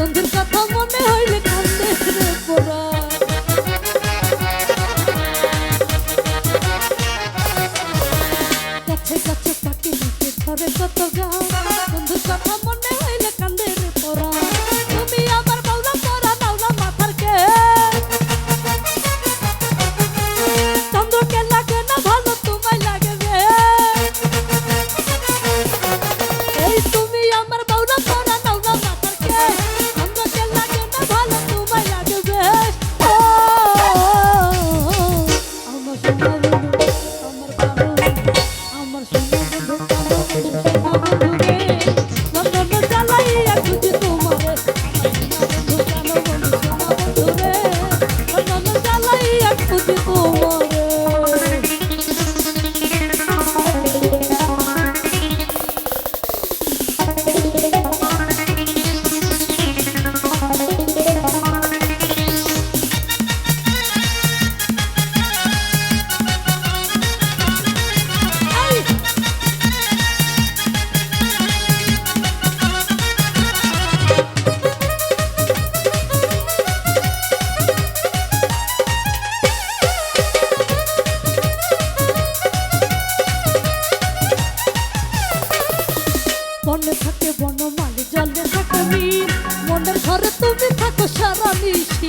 Sandır katalma me öyle তো সারা মিশ